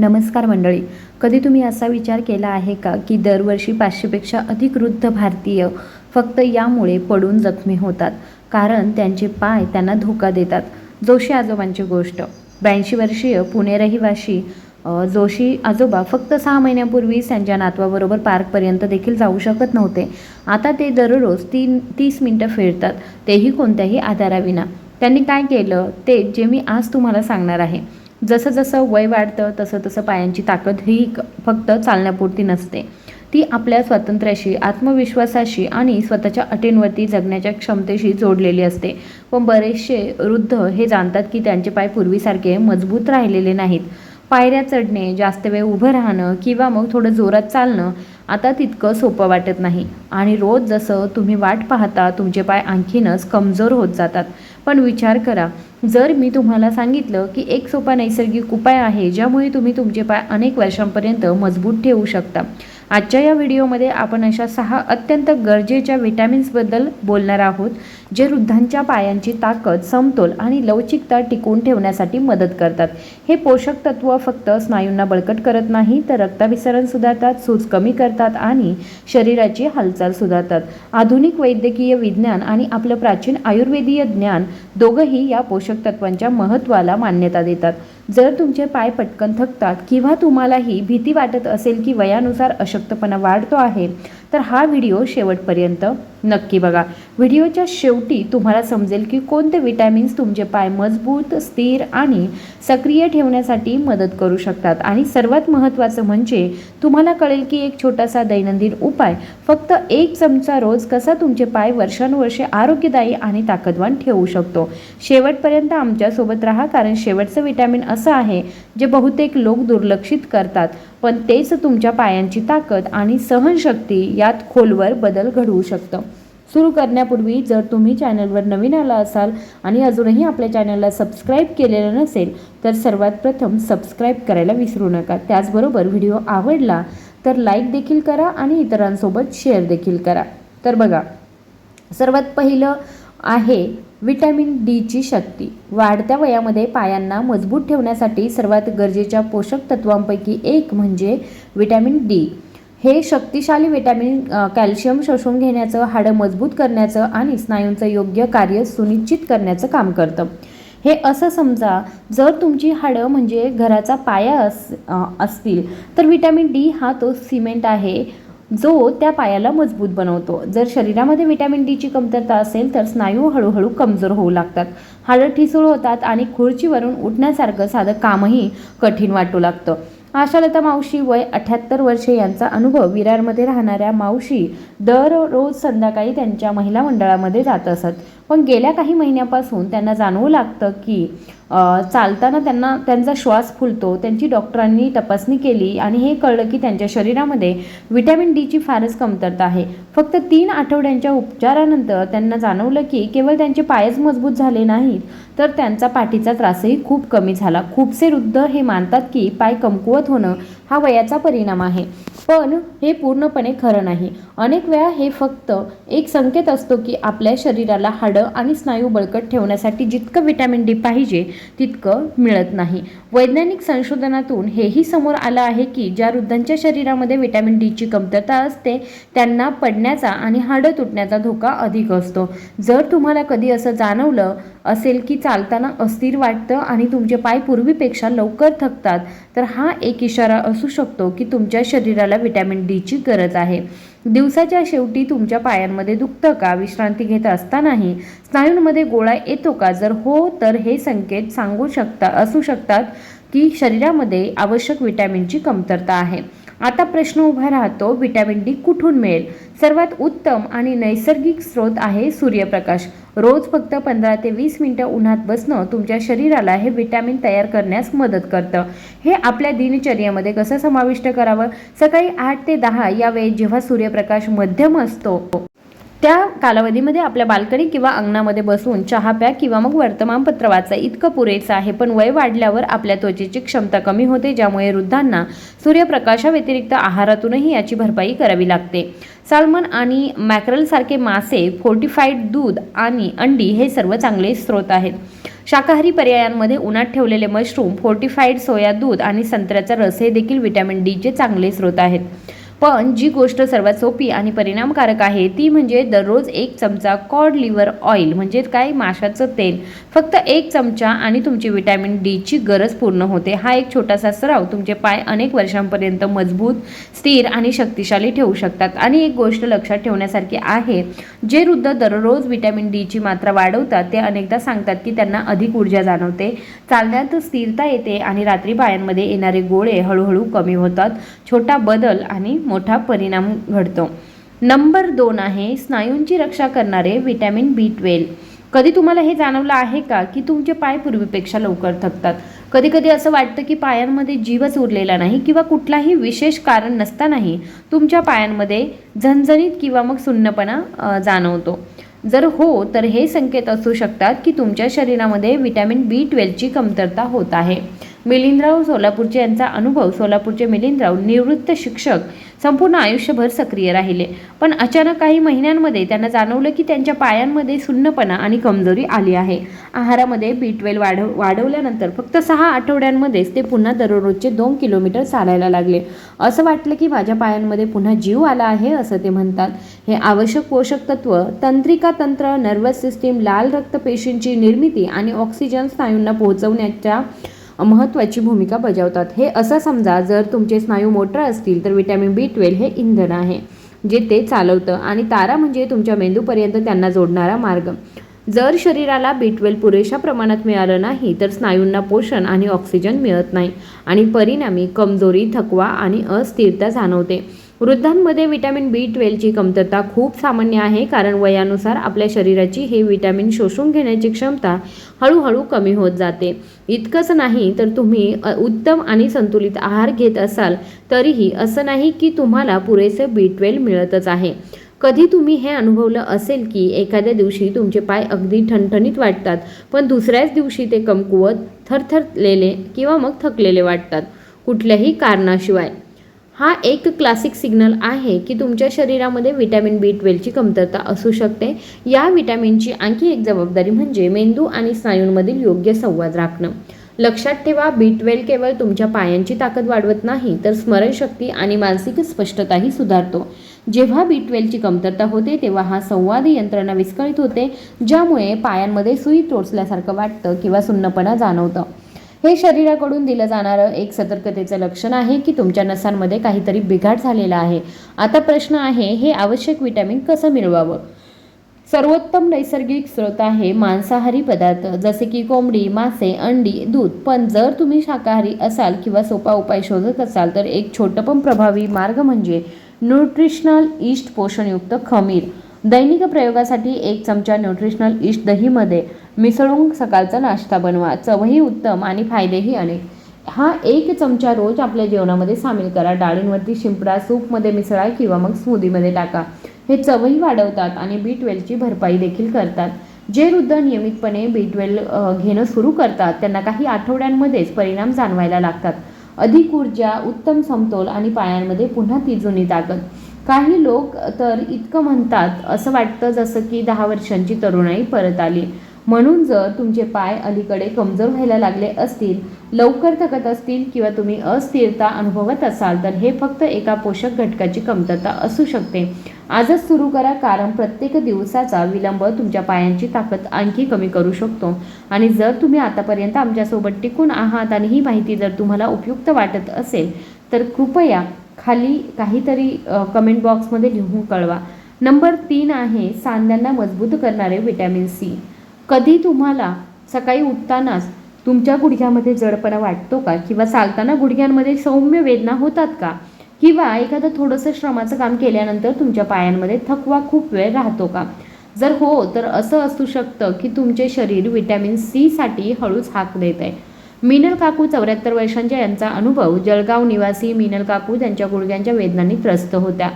नमस्कार मंडळी. कधी तुम्ही असा विचार केला आहे का की दरवर्षी पाचशेपेक्षा अधिक वृद्ध भारतीय फक्त यामुळे पडून जखमी होतात? कारण त्यांचे पाय त्यांना धोका देतात. जोशी आजोबांची गोष्ट. ब्याऐंशी वर्षीय पुणे रहिवाशी जोशी आजोबा फक्त सहा महिन्यापूर्वीच त्यांच्या नातवाबरोबर पार्कपर्यंत देखील जाऊ शकत नव्हते. आता ते दररोज तीन तीस मिनटं फिरतात. तेही कोणत्याही आधाराविना. त्यांनी काय केलं? ते जे मी आज तुम्हाला सांगणार आहे. जसं जसं वय वाढतं तसं तसं पायांची ताकद ही क- फक्त चालण्यापुरती नसते. ती आपल्या स्वातंत्र्याशी आत्मविश्वासाशी आणि स्वतःच्या अटींवरती जगण्याच्या क्षमतेशी जोडलेली असते पण बरेचसे वृद्ध हे जाणतात की त्यांचे पाय पूर्वीसारखे मजबूत राहिलेले नाहीत. पायऱ्या चढणे जास्त वेळ उभं राहणं किंवा मग थोडं जोरात चालणं आता तितकं सोपं वाटत नाही. आणि रोज जसं तुम्ही वाट पाहता तुमचे पाय आणखीनच कमजोर होत जातात. पण विचार करा जर मी तुम्हाला सांगितलं की एक सोपा नैसर्गिक उपाय आहे ज्यामुळे तुम्ही तुमचे पाय अनेक वर्षांपर्यंत मजबूत ठेवू शकता आजच्या या व्हिडिओमध्ये आपण अशा सहा अत्यंत गरजेच्या विटॅमिन्सबद्दल बोलणार आहोत जे वृद्धांच्या पायांची ताकद समतोल आणि लवचिकता टिकवून ठेवण्यासाठी मदत करतात. हे पोषक तत्व फक्त स्नायूंना बळकट करत नाही तर रक्ताभिसरण सुधारतात सूज कमी करतात आणि शरीराची हालचाल सुधारतात. आधुनिक वैद्यकीय विज्ञान आणि आपलं प्राचीन आयुर्वेदीय ज्ञान दोघंही या पोषक तत्वांच्या महत्त्वाला मान्यता देतात. जर तुमचे पाय पटकन थकतात किंवा तुम्हालाही भीती वाटत असेल की वयानुसार अशक्तपणा वाढतो आहे. तर हा व्हिडिओ शेवटपर्यंत नक्की बघा. व्हिडिओच्या शेवटी तुम्हाला समजेल की कोणते विटॅमिन्स तुमचे पाय मजबूत स्थिर आणि सक्रिय ठेवण्यासाठी मदत करू शकतात. आणि सर्वात महत्त्वाचं म्हणजे तुम्हाला कळेल की एक छोटासा दैनंदिन उपाय फक्त एक चमचा रोज कसा तुमचे पाय वर्षानुवर्षे आरोग्यदायी आणि ताकदवान ठेवू शकतो. शेवटपर्यंत आमच्यासोबत राहा कारण शेवटचं विटॅमिन असं आहे जे बहुतेक लोक दुर्लक्षित करतात. पण तेच तुमच्या पायांची ताकद आणि सहनशक्ती यात खोलवर बदल घडवू शकतं. सुरू करण्यापूर्वी जर तुम्ही चॅनलवर नवीन आला असाल आणि अजूनही आपल्या चॅनलला सबस्क्राईब केलेलं नसेल तर सर्वात प्रथम सबस्क्राईब करायला विसरू नका. त्याचबरोबर व्हिडिओ आवडला तर लाईक देखील करा आणि इतरांसोबत शेअर देखील करा. तर बघा सर्वात पहिलं आहे विटॅमिन डीची शक्ती. वाढत्या वयामध्ये पायांना मजबूत ठेवण्यासाठी सर्वात गरजेच्या पोषक तत्वांपैकी एक म्हणजे विटॅमिन डी. हे शक्तिशाली विटॅमिन कॅल्शियम शोषून घेण्याचं हाडं मजबूत करण्याचं आणि स्नायूंचं योग्य कार्य सुनिश्चित करण्याचं काम करतं. हे असं समजा जर तुमची हाडं म्हणजे घराचा पाया अस असतील तर विटॅमिन डी हा तो सिमेंट आहे जो त्या पायाला मजबूत बनवतो. जर शरीरामध्ये विटॅमिन डीची कमतरता असेल तर स्नायू हळूहळू कमजोर होऊ लागतात. हाडं ठिसूळ होतात आणि खुर्चीवरून उठण्यासारखं साधं कामही कठीण वाटू लागतं. आशालता मावशी वय अठ्याहत्तर वर्षे यांचा अनुभव विरारमध्ये राहणाऱ्या मावशी दररोज संध्याकाळी त्यांच्या महिला मंडळामध्ये जात असत. पण गेल्या काही महिन्यापासून त्यांना जाणवू लागतं की चालताना त्यांना त्यांचा श्वास फुलतो त्यांची डॉक्टरांनी तपासणी केली आणि हे कळलं की त्यांच्या शरीरामध्ये विटॅमिन डीची फारच कमतरता आहे. फक्त तीन आठवड्यांच्या उपचारानंतर त्यांना जाणवलं की केवळ त्यांचे पायच मजबूत झाले नाहीत तर त्यांचा पाठीचा त्रासही खूप कमी झाला. खूपसे वृद्ध हे मानतात की पाय कमकुवत होणं हा वयाचा परिणाम आहे. पण हे पूर्णपणे खरं नाही. अनेक वेळा हे फक्त एक संकेत असतो की आपल्या शरीराला हाडं आणि स्नायू बळकट ठेवण्यासाठी जितकं विटॅमिन डी पाहिजे तितकं मिळत नाही. वैज्ञानिक संशोधनातून हेही समोर आलं आहे की ज्या वृद्धांच्या शरीरामध्ये विटॅमिन डीची कमतरता असते त्यांना पडण्याचा आणि हाडं तुटण्याचा धोका अधिक असतो. जर तुम्हाला कधी असं जाणवलं असेल की चालताना अस्थिर वाटतं आणि तुमचे पाय पूर्वीपेक्षा लवकर थकतात तर हा एक इशारा असू शकतो की तुमच्या शरीराला विटॅमिन डीची गरज आहे. दिवसाच्या शेवटी तुमच्या पायांमध्ये दुखतं का? विश्रांती घेत असतानाही स्नायूंमध्ये गोळा येतो का? जर हो तर हे संकेत सांगू शकता असू शकतात की शरीरामध्ये आवश्यक विटॅमिनची कमतरता आहे. आता प्रश्न उभा राहतो विटॅमिन डी कुठून मिळेल? सर्वात उत्तम आणि नैसर्गिक स्रोत आहे सूर्यप्रकाश. रोज फक्त पंधरा ते वीस मिनटं उन्हात बसणं तुमच्या शरीराला हे विटॅमिन तयार करण्यास मदत करतं. हे आपल्या दिनचर्येमध्ये कसं समाविष्ट करावं? सकाळी आठ ते दहा या वेळेत जेव्हा सूर्यप्रकाश मध्यम असतो त्या कालावधीमध्ये आपल्या बाल्कनी किंवा अंगणामध्ये बसून चहा प्या किंवा मग वर्तमानपत्र वाचा. इतकं पुरेसं आहे पण वय वाढल्यावर आपल्या त्वचेची क्षमता कमी होते ज्यामुळे वृद्धांना सूर्यप्रकाशाव्यतिरिक्त आहारातूनही याची भरपाई करावी लागते. साल्मन आणि मॅक्रलसारखे मासे फोर्टिफाईड दूध आणि अंडी हे सर्व चांगले स्रोत आहेत. शाकाहारी पर्यायांमध्ये उन्हात ठेवलेले मशरूम फोर्टिफाईड सोया दूध आणि संत्र्याचा रस हे देखील व्हिटॅमिन डीचे चांगले स्रोत आहेत. पण जी गोष्ट सर्वात सोपी आणि परिणामकारक आहे ती म्हणजे दररोज एक चमचा कॉड लिव्हर ऑइल म्हणजे काय? माशाचं तेल. फक्त एक चमचा आणि तुमची विटॅमिन डीची गरज पूर्ण होते. हा एक छोटासा सराव तुमचे पाय अनेक वर्षांपर्यंत मजबूत स्थिर आणि शक्तिशाली ठेवू शकतात. आणि एक गोष्ट लक्षात ठेवण्यासारखी आहे जे वृद्ध दररोज विटॅमिन डीची मात्रा वाढवतात ते अनेकदा सांगतात की त्यांना अधिक ऊर्जा जाणवते. चालण्यात स्थिरता येते आणि रात्री पायांमध्ये येणारे गोळे हळूहळू कमी होतात. छोटा बदल आणि मोठा परिणाम घडतो. नंबर दोन आहे स्नायूंची रक्षा करणारे व्हिटॅमिन बी ट्वेल्व. कधी तुम्हाला हे जाणवलं आहे का की तुमचे पाय पूर्वीपेक्षा लवकर थकतात? कधी कधी असं वाटतं की पायांमध्ये जीवच उरलेला नाही किंवा कुठलाही विशेष कारण नसतानाही तुमच्या पायांमध्ये झणझणीत किंवा मग सुन्नपणा जाणवतो. जर हो तर हे संकेत असू शकतात की तुमच्या शरीरामध्ये व्हिटॅमिन बी ट्वेल्वची कमतरता होत आहे. मिलिंदराव सोलापूरचे यांचा अनुभव सोलापूरचे मिलिंदराव निवृत्त शिक्षक संपूर्ण आयुष्यभर सक्रिय राहिले. पण अचानक काही महिन्यांमध्ये त्यांना जाणवलं की त्यांच्या पायांमध्ये सुन्नपणा आणि कमजोरी आली आहे. आहारामध्ये बी ट्वेल्व वाढव वाढवल्यानंतर फक्त सहा आठवड्यांमध्येच ते पुन्हा दररोजचे दोन किलोमीटर चालायला लागले. असं वाटलं की माझ्या पायांमध्ये पुन्हा जीव आला आहे असं ते म्हणतात. हे आवश्यक पोषक तत्व तंत्रिका तंत्र नर्वस सिस्टीम लाल रक्तपेशींची निर्मिती आणि ऑक्सिजन स्नायूंना पोहोचवण्याच्या महत्त्वाची भूमिका बजावतात. हे असं समजा जर तुमचे स्नायू मोटर असतील तर विटॅमिन बी ट्वेल्व हे इंधन आहे जे ते चालवतं. आणि तारा म्हणजे तुमच्या मेंदूपर्यंत त्यांना जोडणारा मार्ग. जर शरीराला बी ट्वेल्व पुरेशा प्रमाणात मिळालं नाही तर स्नायूंना पोषण आणि ऑक्सिजन मिळत नाही. आणि परिणामी कमजोरी थकवा आणि अस्थिरता जाणवते. वृद्धांमध्ये विटॅमिन बी ट्वेल्वची कमतरता खूप सामान्य आहे कारण वयानुसार आपल्या शरीराची हे विटॅमिन शोषून घेण्याची क्षमता हळूहळू कमी होत जाते. इतकंच नाही तर तुम्ही उत्तम आणि संतुलित आहार घेत असाल तरीही असं नाही की तुम्हाला पुरेसे बी ट्वेल्व मिळतच आहे. कधी तुम्ही हे अनुभवलं असेल की एखाद्या दिवशी तुमचे पाय अगदी ठणठणीत वाटतात पण दुसऱ्याच दिवशी ते कमकुवत थरथरलेले किंवा मग थकलेले वाटतात कुठल्याही कारणाशिवाय. हा एक क्लासिक सिग्नल आहे की तुमच्या शरीरामध्ये विटॅमिन बी ट्वेल्वची कमतरता असू शकते. या विटॅमिनची आणखी एक जबाबदारी म्हणजे मेंदू आणि स्नायूंमधील योग्य संवाद राखणं. लक्षात ठेवा बी ट्वेल्व केवळ तुमच्या पायांची ताकद वाढवत नाही तर स्मरणशक्ती आणि मानसिक स्पष्टताही सुधारतो. जेव्हा बी ट्वेल्वची कमतरता होते तेव्हा हा संवाद यंत्रणा विस्कळीत होते ज्यामुळे पायांमध्ये सुई टोचल्यासारखं वाटतं किंवा सुन्नपणा जाणवतं. हे शरीराकडून दिलं जाणारं एक सतर्कतेचं लक्षण आहे की तुमच्या नसांमध्ये काहीतरी बिघाड झालेला आहे. आता प्रश्न आहे हे आवश्यक विटॅमिन कसं मिळवावं? सर्वोत्तम नैसर्गिक स्रोत आहे मांसाहारी पदार्थ जसे की कोंबडी मासे अंडी दूध. पण जर तुम्ही शाकाहारी असाल किंवा सोपा उपाय शोधत असाल तर एक छोटं पण प्रभावी मार्ग म्हणजे न्यूट्रिशनल ईस्ट पोषणयुक्त खमीर. दैनिक प्रयोगासाठी एक चमचा न्यूट्रिशनल ईस्ट दहीमध्ये मिसळून सकाळचा नाश्ता बनवा. चवही उत्तम आणि फायदेही अनेक. हा एक चमचा रोज आपल्या जेवणामध्ये सामील करा. डाळींवरती शिंपडा सूपमध्ये मिसळा किंवा मग स्मूदीमध्ये टाका. हे चवही वाढवतात आणि बी ट्वेल्वची भरपाई देखील करतात. जे वृद्ध नियमितपणे बी ट्वेल्व घेणं सुरू करतात त्यांना काही आठवड्यांमध्येच परिणाम जाणवायला लागतात. अधिक ऊर्जा उत्तम समतोल आणि पायांमध्ये पुन्हा ती जुनी ताकद. काही लोक तर इतकं म्हणतात असं वाटतं जसं की दहा वर्षांची तरुणाई परत आली. म्हणून जर तुमचे पाय अलीकडे कमजोर व्हायला लागले असतील लवकर थकत असतील किंवा तुम्ही अस्थिरता अनुभवत असाल तर हे फक्त एका पोषक घटकाची कमतरता असू शकते. आजच सुरू करा कारण प्रत्येक दिवसाचा विलंब तुमच्या पायांची ताकद आणखी कमी करू शकतो. आणि जर तुम्ही आतापर्यंत आमच्यासोबत टिकून आहात आणि ही माहिती जर तुम्हाला उपयुक्त वाटत असेल तर कृपया खाली काहीतरी कमेंट बॉक्समध्ये लिहून कळवा. नंबर तीन आहे सांध्यांना मजबूत करणारे विटॅमिन सी कधी तुम्हाला सकाळी उठतानाच तुमच्या गुडघ्यामध्ये जडपणा वाटतो का? किंवा चालताना गुडघ्यांमध्ये सौम्य वेदना होतात का? किंवा एखादं थोडंसं श्रमाचं काम केल्यानंतर तुमच्या पायांमध्ये थकवा खूप वेळ राहतो का? जर हो तर असं असू शकतं की तुमचे शरीर विटॅमिन सीसाठी हळूच हाक देत आहे मीनल काकू चौऱ्याहत्तर वर्षांच्या यांचा अनुभव जळगाव निवासी मीनल काकू त्यांच्या गुडघ्यांच्या वेदनांनी त्रस्त होत्या.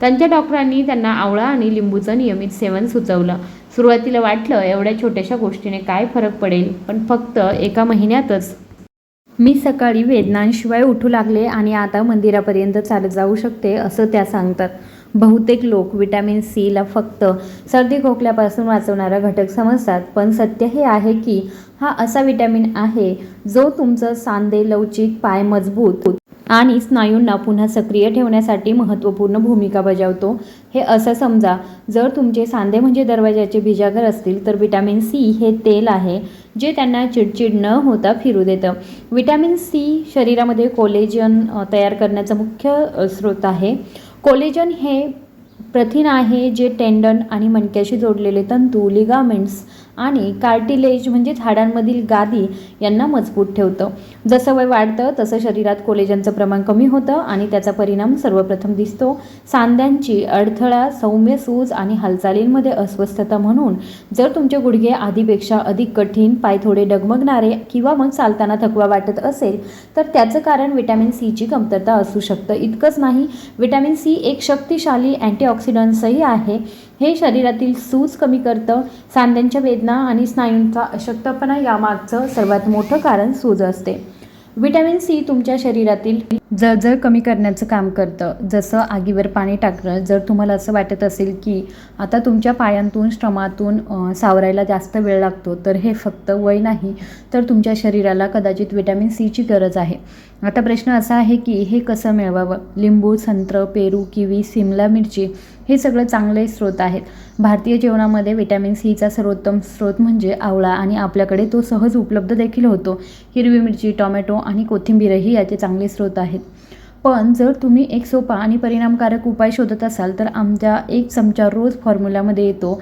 त्यांच्या डॉक्टरांनी त्यांना आवळा आणि लिंबूचं नियमित सेवन सुचवलं. सुरुवातीला वाटलं एवढ्या छोट्याशा गोष्टीने काय फरक पडेल? पण फक्त एका महिन्यातच. मी सकाळी वेदनांशिवाय उठू लागले आणि आता मंदिरापर्यंत चालत जाऊ शकते असं त्या सांगतात. बहुतेक लोक विटॅमिन सीला फक्त सर्दी खोकल्यापासून वाचवणारा घटक समजतात पण सत्य हे आहे की हा असा विटॅमिन आहे जो तुमचं सांधे लवचिक पाय मजबूत आणि स्नायूंना पुन्हा सक्रिय ठेवण्यासाठी महत्त्वपूर्ण भूमिका बजावतो. हे असं समजा जर तुमचे सांधे म्हणजे दरवाजाचे बिजागर असतील तर विटॅमिन सी हे तेल आहे जे त्यांना चिडचिड न होता फिरू देतं. विटॅमिन सी शरीरामध्ये कोलेजन तयार करण्याचा मुख्य स्रोत आहे. कोलेजन हे प्रथिन आहे जे टेंडन आणि मणक्याशी जोडलेले तंतू लिगामेंट्स आणि कार्टिलेज म्हणजे हाडांमधील गादी यांना मजबूत ठेवतं. जसं वय वाढतं तसं शरीरात कोलेजनचं प्रमाण कमी होतं आणि त्याचा परिणाम सर्वप्रथम दिसतो. सांध्यांची अडथळा सौम्य सूज आणि हालचालींमध्ये अस्वस्थता म्हणून जर तुमचे गुडघे आधीपेक्षा अधिक कठीण पाय थोडे डगमगणारे किंवा मग चालताना थकवा वाटत असेल तर त्याचं कारण विटॅमिन सीची कमतरता असू शकतं. इतकंच नाही विटॅमिन सी एक शक्तिशाली अँटीऑक्सिडंट्सही आहे. हे शरीरातील सूज कमी करतं सांध्यांच्या वेदना आणि स्नायूंचा अशक्तपणा यामागचं सर्वात मोठं कारण सूज असते. विटॅमिन सी तुमच्या शरीरातील जळजळ कमी करण्याचं काम करतं. जसं आगीवर पाणी टाकणं जर तुम्हाला असं वाटत असेल की आता तुमच्या पायांतून श्रमातून सावरायला जास्त वेळ लागतो तर हे फक्त वय नाही तर तुमच्या शरीराला कदाचित विटॅमिन सीची गरज आहे. आता प्रश्न असा आहे की हे कसं मिळवावं? लिंबू संत्र पेरू किवी सिमला मिरची हे सगळं चांगले स्रोत आहेत. भारतीय जेवणामध्ये विटॅमिन सीचा सर्वोत्तम स्रोत म्हणजे आवळा आणि आपल्याकडे तो सहज उपलब्ध देखील होतो. हिरवी मिरची टोमॅटो आणि कोथिंबीरही याचे चांगले स्रोत आहेत. पण जर तुम्ही एक सोपा आणि परिणामकारक उपाय शोधत असाल तर आमच्या एक चमचा रोज फॉर्म्युलामध्ये येतो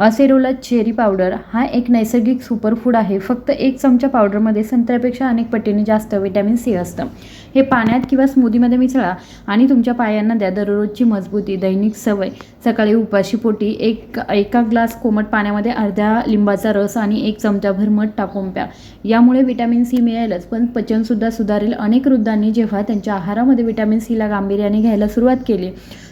असेरोला चेरी पावडर हा एक नैसर्गिक सुपरफूड आहे. फक्त एक चमचा पावडरमध्ये संत्र्यापेक्षा अनेक पटीने जास्त विटॅमिन सी असतं. हे पाण्यात किंवा स्मूदीमध्ये मिसळा आणि तुमच्या पायांना द्या. दररोजची मजबूती दैनिक सवय. सकाळी उपाशी पोटी एक एका ग्लास कोमट पाण्यामध्ये अर्ध्या लिंबाचा रस आणि एक चमचाभर मध टाकून प्या. यामुळे विटॅमिन सी मिळेलच पण पचनसुद्धा सुधारेल. अनेक वृद्धांनी जेव्हा त्यांच्या आहारामध्ये विटॅमिन सीला गांभीर्याने घ्यायला सुरुवात केली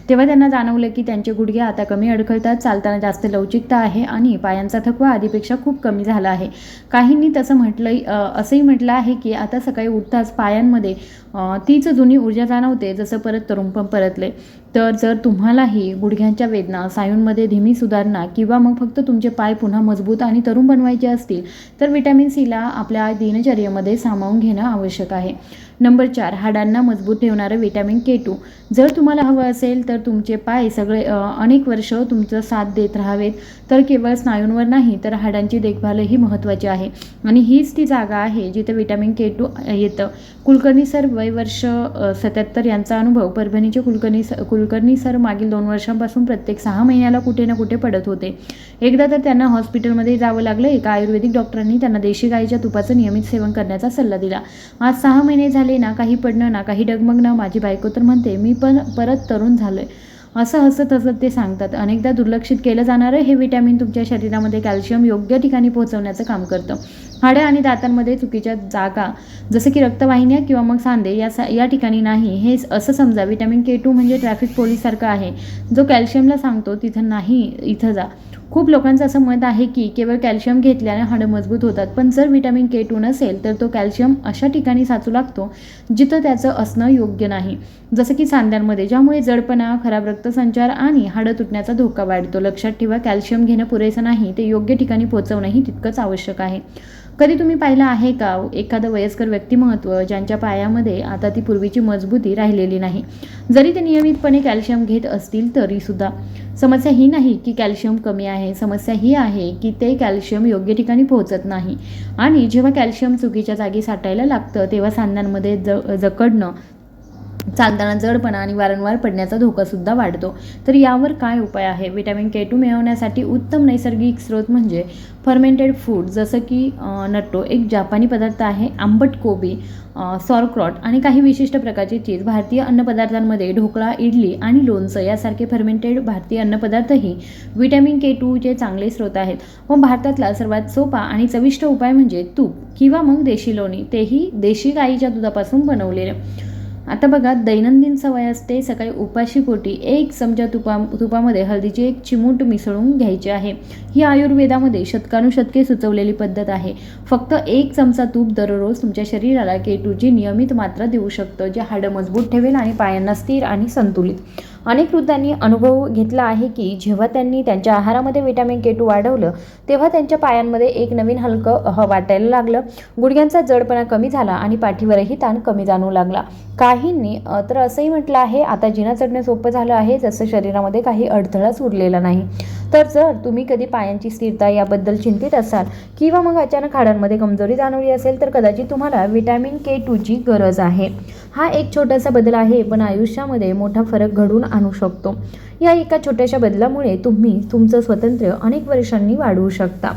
तेव्हा त्यांना जाणवलं की त्यांचे गुडघे आता कमी अडखळतात चालताना जास्त लवचिकता आहे आणि पायांचा थकवा आधीपेक्षा खूप कमी झाला आहे. काहींनी तसं म्हटलं असंही म्हटलं आहे की आता सकाळी उठताच पायांमध्ये तीच जुनी ऊर्जा जाणवते जसं परत तरुणपण परतले. तर जर तुम्हालाही गुडघ्यांच्या वेदना सायूंमध्ये धीमी सुधारणा किंवा मग फक्त तुमचे पाय पुन्हा मजबूत आणि तरुण बनवायचे असतील तर विटॅमिन सीला आपल्या दिनचर्येमध्ये सामावून घेणं आवश्यक आहे. नंबर चार हाडांना मजबूत ठेवणारं विटॅमिन के टू. जर तुम्हाला हवं असेल तर तुमचे पाय सगळे अनेक वर्ष तुमचं साथ देत राहावेत. तर केवळ स्नायूंवर नाही तर हाडांची देखभालही महत्त्वाची आहे. आणि हीच ती जागा आहे जिथे विटॅमिन के टू येतं. कुलकर्णी सर वय वर्ष सत्याहत्तर यांचा अनुभव. परभणीचे कुलकर्णी स कुलकर्णी सर मागील दोन वर्षांपासून प्रत्येक सहा महिन्याला कुठे ना कुठे पडत होते. एकदा तर त्यांना हॉस्पिटलमध्ये जावं लागलं. एका आयुर्वेदिक डॉक्टरांनी त्यांना देशी गाईच्या तुपाचं नियमित सेवन करण्याचा सल्ला दिला. आज सहा महिने झाले ना काही पडणं ना काही डगमगणं माझी बायको तर म्हणते मी पण परत तरुण झालो आहे असं हसत हसत ते सांगतात. अनेकदा दुर्लक्षित केलं जाणारं हे विटॅमिन तुमच्या शरीरामध्ये कॅल्शियम योग्य ठिकाणी पोहोचवण्याचं काम करतं. हाडं आणि दातांमध्ये चुकीच्या जागा जसं की रक्तवाहिन्या किंवा मग सांधे या सा या ठिकाणी नाही. हे असं समजा विटॅमिन के टू म्हणजे ट्रॅफिक पोलीससारखं आहे. जो कॅल्शियमला सांगतो तिथं नाही इथं जा. खूप लोकांचं असं मत आहे की केवळ कॅल्शियम घेतल्याने हाडं मजबूत होतात पण जर विटॅमिन के टू नसेल तर तो कॅल्शियम अशा ठिकाणी साचू लागतो जिथं त्याचं असणं योग्य नाही. जसं की सांध्यांमध्ये ज्यामुळे जडपणा खराब रक्तसंचार आणि हाडं तुटण्याचा धोका वाढतो. लक्षात ठेवा कॅल्शियम घेणं पुरेसं नाही ते योग्य ठिकाणी पोहोचवणंही तितकंच आवश्यक आहे. कधी तुम्ही पाहिलं आहे का एखादं वयस्कर व्यक्तिमत्व ज्यांच्या पायामध्ये आता ती पूर्वीची मजबूती राहिलेली नाही? जरी ते नियमितपणे कॅल्शियम घेत असतील तरीसुद्धा. समस्या ही नाही की कॅल्शियम कमी आहे. समस्या ही आहे की ते कॅल्शियम योग्य ठिकाणी पोहोचत नाही. आणि जेव्हा कॅल्शियम चुकीच्या जागी साठायला लागतं तेव्हा सांध्यांमध्ये ज जकडणं चालताना जडपणा आणि वारंवार पडण्याचा धोकासुद्धा वाढतो. तर यावर काय उपाय आहे? विटॅमिन के टू मिळवण्यासाठी उत्तम नैसर्गिक स्रोत म्हणजे फर्मेंटेड फूड जसं की नट्टो एक जापानी पदार्थ आहे आंबट कोबी सॉरक्रॉट आणि काही विशिष्ट प्रकारची चीज भारतीय अन्नपदार्थांमध्ये ढोकळा इडली आणि लोणचं यासारखे फर्मेंटेड भारतीय अन्नपदार्थही विटॅमिन के टूचे चांगले स्रोत आहेत. व भारतातला सर्वात सोपा आणि चविष्ट उपाय म्हणजे तूप किंवा मग देशी लोणी. तेही देशी गाईच्या दुधापासून बनवलेले. आता बघा दैनंदिन सवय असते सकाळी उपाशी पोटी एक चमचा तुपा तुपामध्ये हळदीची एक चिमूट मिसळून घ्यायची आहे. ही आयुर्वेदामध्ये शतकानुशतके सुचवलेली पद्धत आहे. फक्त एक चमचा तूप दररोज तुमच्या शरीराला केटूची नियमित मात्रा देऊ शकतं जे हाडं मजबूत ठेवेल आणि पायांना स्थिर आणि संतुलित. अनेक वृद्धांनी अनुभव घेतला आहे की जेव्हा त्यांनी त्यांच्या आहारामध्ये विटॅमिन के टू वाढवलं तेव्हा त्यांच्या पायांमध्ये एक नवीन हलकं ह वाटायला लागलं. गुडघ्यांचा जडपणा कमी झाला आणि पाठीवरही ताण कमी जाणवू लागला. काहींनी तर असंही म्हटलं आहे आता जिना चढणं सोपं झालं आहे जसं शरीरामध्ये काही अडथळाच उरलेला नाही. तर जर तुम्ही कधी पायांची स्थिरता याबद्दल चिंतित असाल किंवा मग अचानक हाडांमध्ये कमजोरी जाणवली असेल तर कदाचित तुम्हाला विटॅमिन के टूची गरज आहे. हा एक छोटासा बदल आहे पण आयुष्यामध्ये मोठा फरक घडवून आणू शकतो. या एका छोट्याशा बदलामुळे तुम्ही तुमचं स्वातंत्र्य अनेक वर्षांनी वाढवू शकता.